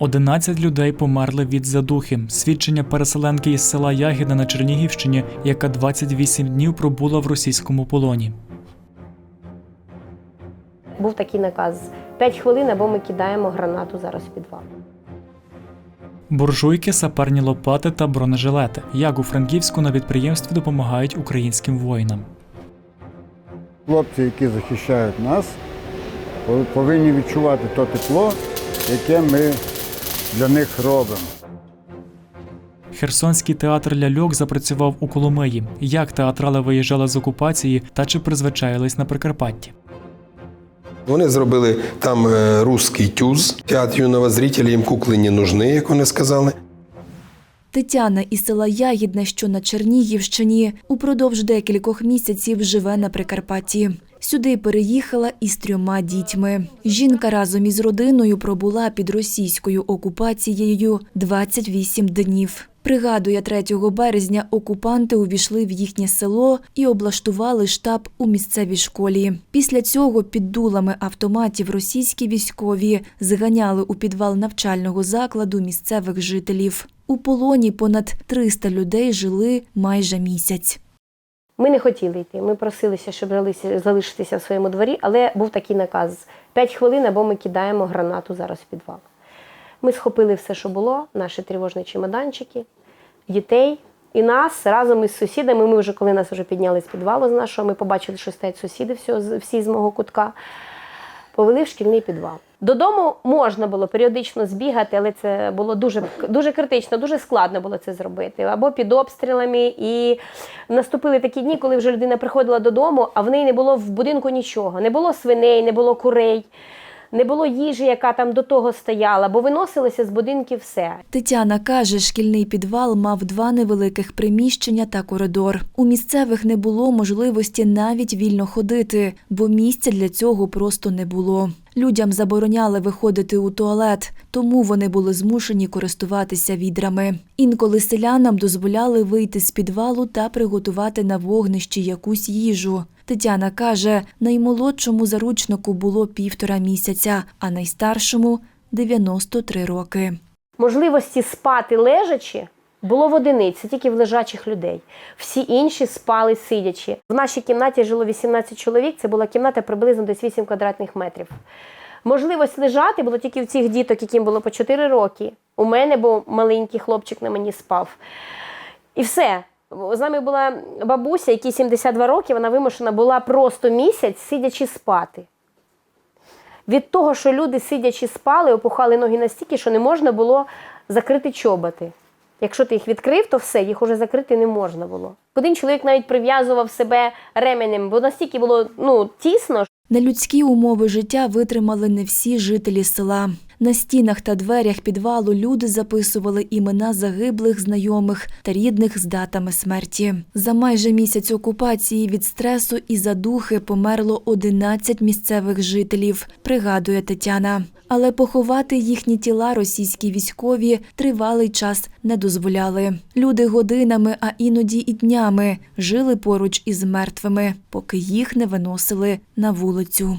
11 людей померли від задухи. Свідчення переселенки із села Ягіда на Чернігівщині, яка 28 днів пробула в російському полоні. Був такий наказ: 5 хвилин або ми кидаємо гранату зараз в підвал. Буржуйки, саперні лопати та бронежилети. Як у Франківську на підприємстві допомагають українським воїнам. Хлопці, які захищають нас, повинні відчувати то тепло, яке ми для них робимо. Херсонський театр ляльок запрацював у Коломиї. Як театрали виїжджали з окупації та чи призвичаїлись на Прикарпатті? Вони зробили там е, русський тюз, театр юного зрителя, їм кукли не нужны, як вони сказали. Тетяна із села Ягідне, що на Чернігівщині, упродовж декількох місяців живе на Прикарпатті. Сюди переїхала із трьома дітьми. Жінка разом із родиною пробула під російською окупацією 28 днів. Пригадує, 3 березня окупанти увійшли в їхнє село і облаштували штаб у місцевій школі. Після цього під дулами автоматів російські військові зганяли у підвал навчального закладу місцевих жителів. У полоні понад 300 людей жили майже місяць. Ми не хотіли йти. Ми просилися, щоб залишитися- в своєму дворі, але був такий наказ: 5 хвилин або ми кидаємо гранату зараз в підвал. Ми схопили все, що було, наші тривожні чемоданчики, дітей і нас разом із сусідами. Ми вже, коли нас вже підняли з підвалу з нашого, ми побачили, що стоять сусіди всі з мого кутка. Повели в шкільний підвал. Додому можна було періодично збігати, але це було дуже, дуже критично, дуже складно було це зробити. Або під обстрілами. І наступили такі дні, коли вже людина приходила додому, а в неї не було в будинку нічого. Не було свиней, не було курей, не було їжі, яка там до того стояла, бо виносилося з будинків все. Тетяна каже, шкільний підвал мав два невеликих приміщення та коридор. У місцевих не було можливості навіть вільно ходити, бо місця для цього просто не було. Людям забороняли виходити у туалет, тому вони були змушені користуватися відрами. Інколи селянам дозволяли вийти з підвалу та приготувати на вогнищі якусь їжу. Тетяна каже, наймолодшому заручнику було півтора місяця, а найстаршому 93 роки. Можливості спати лежачи було в одиниці, тільки в лежачих людей. Всі інші спали сидячи. В нашій кімнаті жило 18 чоловік. Це була кімната приблизно десь 8 квадратних метрів. Можливість лежати було тільки в цих діток, яким було по 4 роки. У мене, бо маленький хлопчик на мені спав. І все. З нами була бабуся, якій 72 роки, вона вимушена була просто місяць сидячи спати. Від того, що люди сидячи спали, опухали ноги настільки, що не можна було закрити чоботи. Якщо ти їх відкрив, то все, їх уже закрити не можна було. Один чоловік навіть прив'язував себе ременем, бо настільки було ну, тісно, Нелюдські умови життя витримали не всі жителі села. На стінах та дверях підвалу люди записували імена загиблих знайомих та рідних з датами смерті. За майже місяць окупації від стресу і задухи померло 11 місцевих жителів, пригадує Тетяна. Але поховати їхні тіла російські військові тривалий час не дозволяли. Люди годинами, а іноді і днями жили поруч із мертвими, поки їх не виносили на вулицю.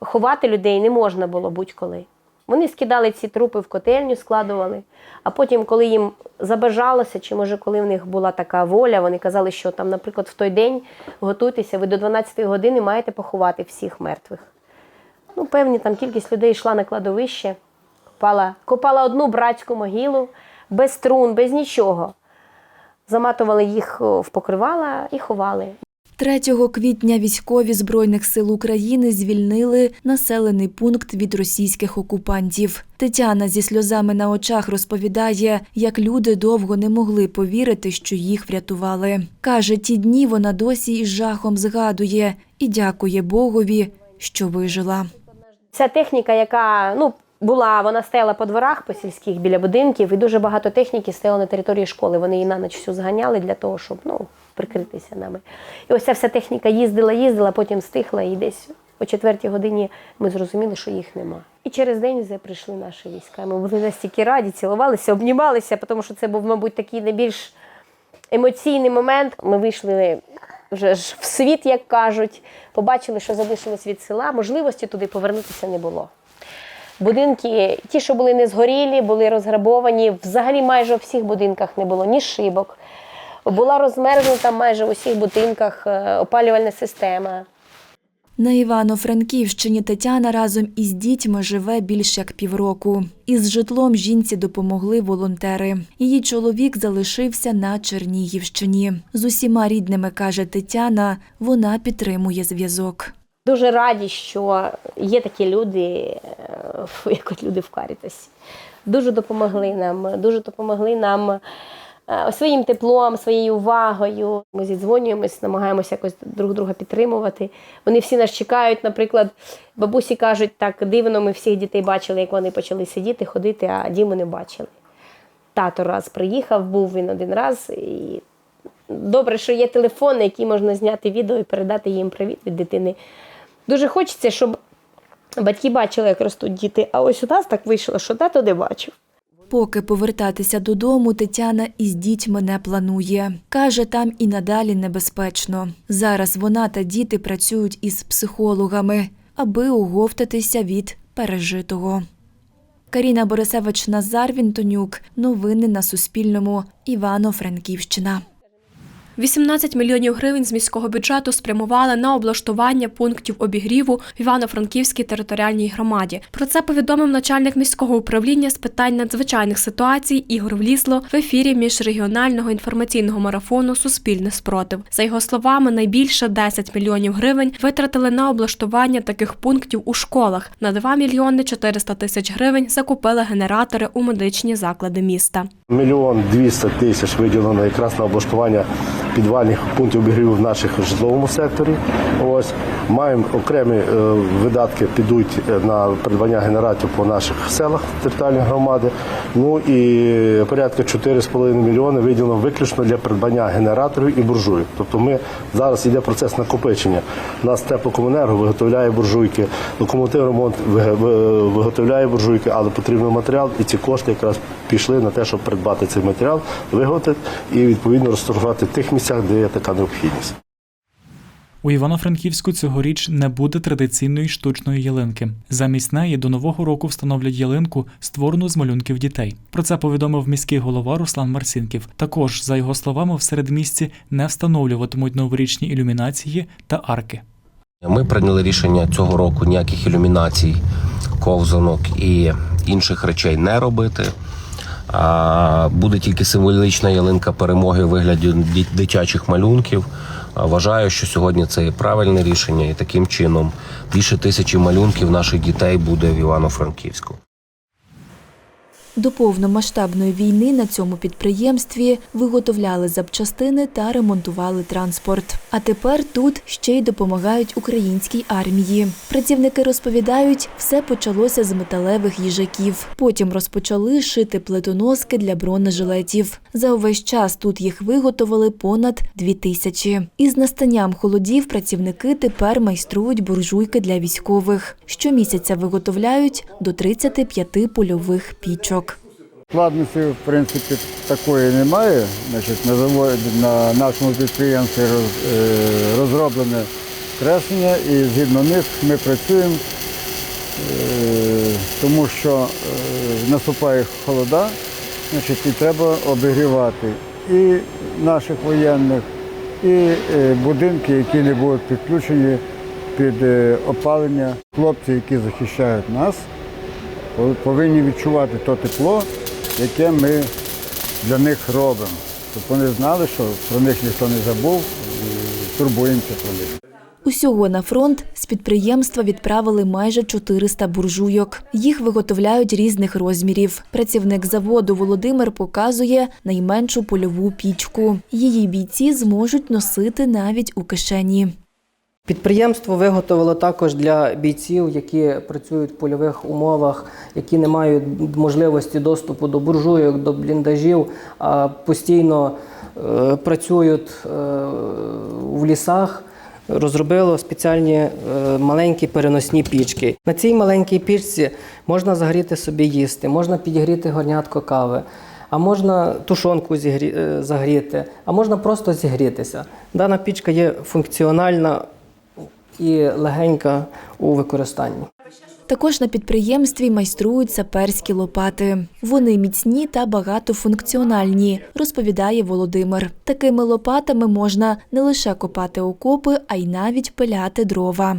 ховати людей не можна було будь-коли. Вони скидали ці трупи в котельню, складували. А потім, коли їм забажалося, чи може коли в них була така воля, вони казали, що там, наприклад, в той день готуйтеся, ви до 12 години маєте поховати всіх мертвих. Ну, певні там кількість людей йшла на кладовище, копала, копала одну братську могилу, без трун, без нічого. Заматували їх в покривала і ховали. 3 квітня військові Збройних сил України звільнили населений пункт від російських окупантів. Тетяна зі сльозами на очах розповідає, як люди довго не могли повірити, що їх врятували. Каже, ті дні вона досі із жахом згадує і дякує Богові, що вижила. Ця техніка, яка ну, була, вона стояла по дворах по сільських біля будинків, і дуже багато техніки стояло на території школи. Вони її на ніч всю зганяли для того, щоб ну, прикритися нами. І ось ця вся техніка їздила, їздила, потім стихла, і десь о четвертій годині ми зрозуміли, що їх нема. І через день вже прийшли наші війська. Ми були настільки раді, цілувалися, обнімалися, тому що це був, мабуть, такий найбільш емоційний момент. Ми вийшли вже ж в світ, як кажуть, побачили, що залишилось від села. Можливості туди повернутися не було. Будинки, ті, що були не згорілі, були розграбовані. Взагалі майже у всіх будинках не було ні шибок. Була розмерзнута майже у всіх будинках е, опалювальна система. На Івано-Франківщині Тетяна разом із дітьми живе більш як півроку. Із житлом жінці допомогли волонтери. Її чоловік залишився на Чернігівщині. З усіма рідними, каже Тетяна, вона підтримує зв'язок. Дуже раді, що є такі люди, е, як от люди в Карітасі. Дуже допомогли нам, дуже допомогли нам своїм теплом, своєю увагою. Ми зідзвонюємось, намагаємося якось друг друга підтримувати. Вони всі нас чекають. Наприклад, бабусі кажуть, так дивно, ми всіх дітей бачили, як вони почали сидіти, ходити, а Діму не бачили. Тато раз приїхав, був він один раз. І добре, що є телефон, на який можна зняти відео і передати їм привіт від дитини. Дуже хочеться, щоб батьки бачили, як ростуть діти. А ось у нас так вийшло, що тато не бачив. Поки повертатися додому, Тетяна із дітьми не планує. Каже, там і надалі небезпечно. Зараз вона та діти працюють із психологами, аби уговтатися від пережитого. Каріна Борисевич Назар Вінтонюк. Новини на Суспільному. Івано-Франківщина. 18 мільйонів гривень з міського бюджету спрямували на облаштування пунктів обігріву в Івано-Франківській територіальній громаді. Про це повідомив начальник міського управління з питань надзвичайних ситуацій Ігор Влісло в ефірі міжрегіонального інформаційного марафону Суспільне спротив. За його словами, найбільше 10 мільйонів гривень витратили на облаштування таких пунктів у школах. На 2 мільйони 400 тисяч гривень закупили генератори у медичні заклади міста. Мільйон двісті тисяч виділено якраз на облаштування підвальних пунктів обігріву в наших житловому секторі. Ось маємо окремі е, видатки підуть е, на придбання генераторів по наших селах територіальної громади. Ну і порядка 4,5 мільйони виділено виключно для придбання генераторів і буржуйок. Тобто ми зараз йде процес накопичення. У нас теплокомунерго виготовляє буржуйки, локомотив ремонт виготовляє буржуйки, але потрібен матеріал, і ці кошти якраз пішли на те, щоб придбати цей матеріал, виготовити і відповідно розташувати в тих місцях, де є така необхідність. У Івано-Франківську цьогоріч не буде традиційної штучної ялинки. Замість неї до нового року встановлять ялинку, створену з малюнків дітей. Про це повідомив міський голова Руслан Марсінків. Також, за його словами, в середмісті не встановлюватимуть новорічні ілюмінації та арки. Ми прийняли рішення цього року ніяких ілюмінацій, ковзанок і інших речей не робити. Буде тільки символічна ялинка перемоги у вигляді дитячих малюнків. Вважаю, що сьогодні це є правильне рішення, і таким чином більше тисячі малюнків наших дітей буде в Івано-Франківську. До повномасштабної війни на цьому підприємстві виготовляли запчастини та ремонтували транспорт. А тепер тут ще й допомагають українській армії. Працівники розповідають, все почалося з металевих їжаків. Потім розпочали шити плетоноски для бронежилетів. За увесь час тут їх виготовили понад дві тисячі. Із настанням холодів працівники тепер майструють буржуйки для військових. Щомісяця виготовляють до 35 польових пічок. Складності, в принципі, такої немає. Значить, на, заводі, на нашому підприємстві е, розроблене креслення і згідно них ми працюємо, е, тому що е, наступає холода, значить, і треба обігрівати і наших воєнних, і будинки, які не будуть підключені під опалення. Хлопці, які захищають нас, повинні відчувати то тепло, яке ми для них робимо. Щоб вони знали, що про них ніхто не забув, і турбуємося про них. Усього на фронт з підприємства відправили майже 400 буржуйок. Їх виготовляють різних розмірів. Працівник заводу Володимир показує найменшу польову пічку. Її бійці зможуть носити навіть у кишені. Підприємство виготовило також для бійців, які працюють в польових умовах, які не мають можливості доступу до буржуйок, до бліндажів, а постійно е, працюють е, в лісах. Розробило спеціальні е, маленькі переносні пічки. На цій маленькій пічці можна загріти собі їсти, можна підігріти горнятко кави, а можна тушонку е, загріти, а можна просто зігрітися. Дана пічка є функціональна і легенька у використанні. Також на підприємстві майструють саперські лопати. Вони міцні та багатофункціональні, розповідає Володимир. Такими лопатами можна не лише копати окопи, а й навіть пиляти дрова.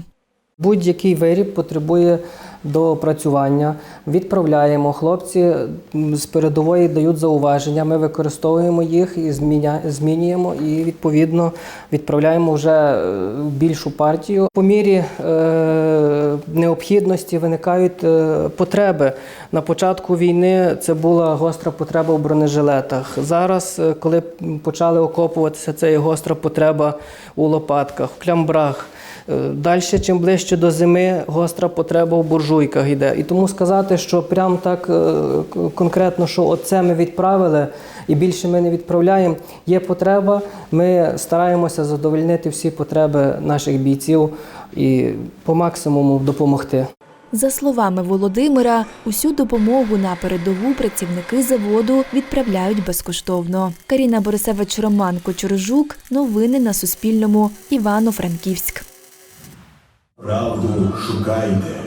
Будь-який виріб потребує доопрацювання. Відправляємо. Хлопці з передової дають зауваження. Ми використовуємо їх і змінюємо, і відповідно відправляємо вже е, більшу партію. По мірі е, необхідності виникають е, потреби. На початку війни це була гостра потреба в бронежилетах. Зараз, коли почали окопуватися, це є гостра потреба у лопатках, в клямбрах. Далі, чим ближче до зими, гостра потреба в буржуйках йде. І тому сказати, що прям так е, конкретно, що оце ми відправили і більше ми не відправляємо. Є потреба. Ми стараємося задовольнити всі потреби наших бійців і по максимуму допомогти. За словами Володимира, усю допомогу на передову працівники заводу відправляють безкоштовно. Каріна Борисевич, Роман Кочорожук. Новини на Суспільному. Івано-Франківськ. Правду шукайте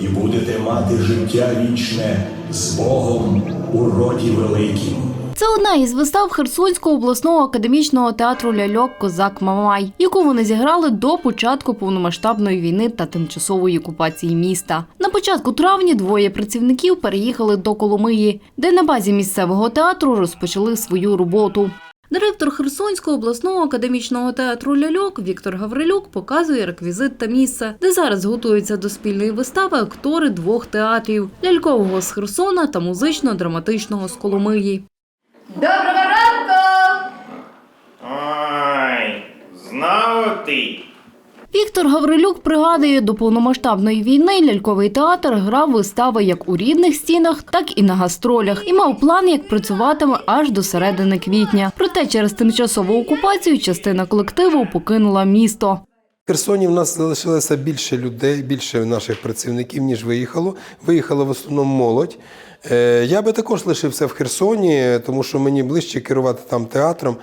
і будете мати життя вічне з Богом у роді великім. Це одна із вистав Херсонського обласного академічного театру ляльок Козак Мамай, яку вони зіграли до початку повномасштабної війни та тимчасової окупації міста. На початку травня двоє працівників переїхали до Коломиї, де на базі місцевого театру розпочали свою роботу. Директор Херсонського обласного академічного театру ляльок Віктор Гаврилюк показує реквізит та місце, де зараз готуються до спільної вистави актори двох театрів лялькового з Херсона та музично-драматичного з Коломиї. Доброго ранку! Ой, знову ти. Віктор Гаврилюк пригадує, до повномасштабної війни ляльковий театр грав вистави як у рідних стінах, так і на гастролях, і мав план, як працюватиме аж до середини квітня. Проте через тимчасову окупацію частина колективу покинула місто. Херсоні в нас залишилося більше людей, більше наших працівників, ніж виїхало. Виїхала в основному молодь. Е, Я би також лишився в Херсоні, тому що мені ближче керувати там театром.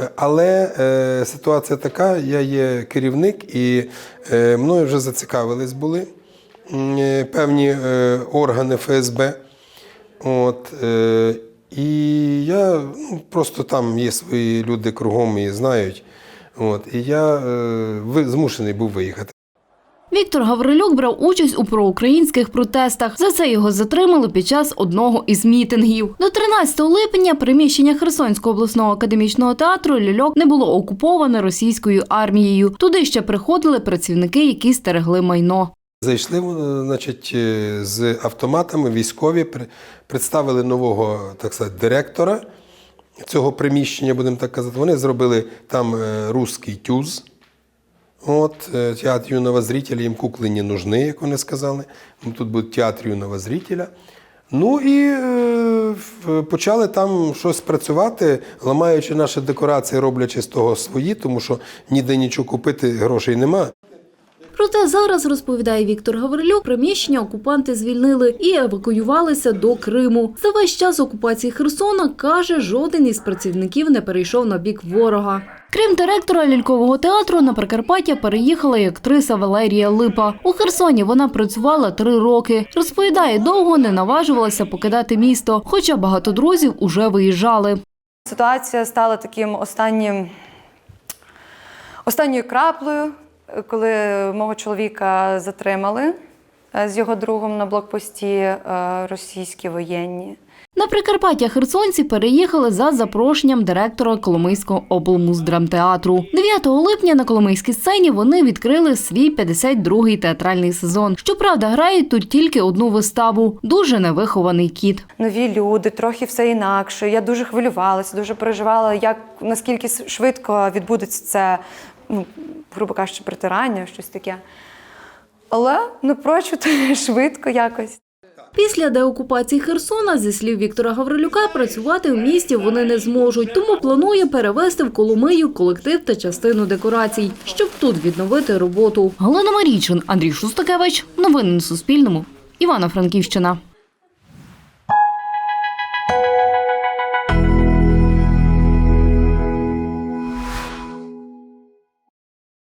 Е, Але е, ситуація така: я є керівник, і мною вже зацікавились були певні органи ФСБ. От, і я ну, просто там є свої люди кругом і знають. От, і я е, змушений був виїхати. Віктор Гаврилюк брав участь у проукраїнських протестах. За це його затримали під час одного із мітингів. До 13 липня приміщення Херсонського обласного академічного театру ляльок не було окуповане російською армією. Туди ще приходили працівники, які стерегли майно. Зайшли е, значить, е, з автоматами військові, представили нового так сказати, директора цього приміщення, будемо так казати. Вони зробили там е, русський тюз. От, е, театр юного зрителя, їм кукли не нужны, як вони сказали. Тут буде театр юного зрителя. Ну і е, почали там щось працювати, ламаючи наші декорації, роблячи з того свої, тому що ніде нічого купити грошей нема. Проте зараз, розповідає Віктор Гаврилюк, приміщення окупанти звільнили і евакуювалися до Криму. За весь час окупації Херсона, каже, жоден із працівників не перейшов на бік ворога. Крім директора лялькового театру, на Прикарпаття переїхала і актриса Валерія Липа. У Херсоні вона працювала три роки. Розповідає, довго не наважувалася покидати місто, хоча багато друзів уже виїжджали. Ситуація стала таким останнім останньою краплею, коли мого чоловіка затримали е, з його другом на блокпості е, російські воєнні. На Прикарпаття херсонці переїхали за запрошенням директора Коломийського облмуздрамтеатру. 9 липня на Коломийській сцені вони відкрили свій 52-й театральний сезон. Щоправда, грають тут тільки одну виставу дуже невихований кіт. Нові люди, трохи все інакше. Я дуже хвилювалася, дуже переживала, як наскільки швидко відбудеться це, ну, грубо кажучи, притирання, щось таке. Але напрочуд швидко якось. Після деокупації Херсона, зі слів Віктора Гаврилюка, працювати в місті вони не зможуть, тому планує перевести в Коломию колектив та частину декорацій, щоб тут відновити роботу. Галина Марійчин, Андрій Шустакевич. Новини на Суспільному. Івано-Франківщина.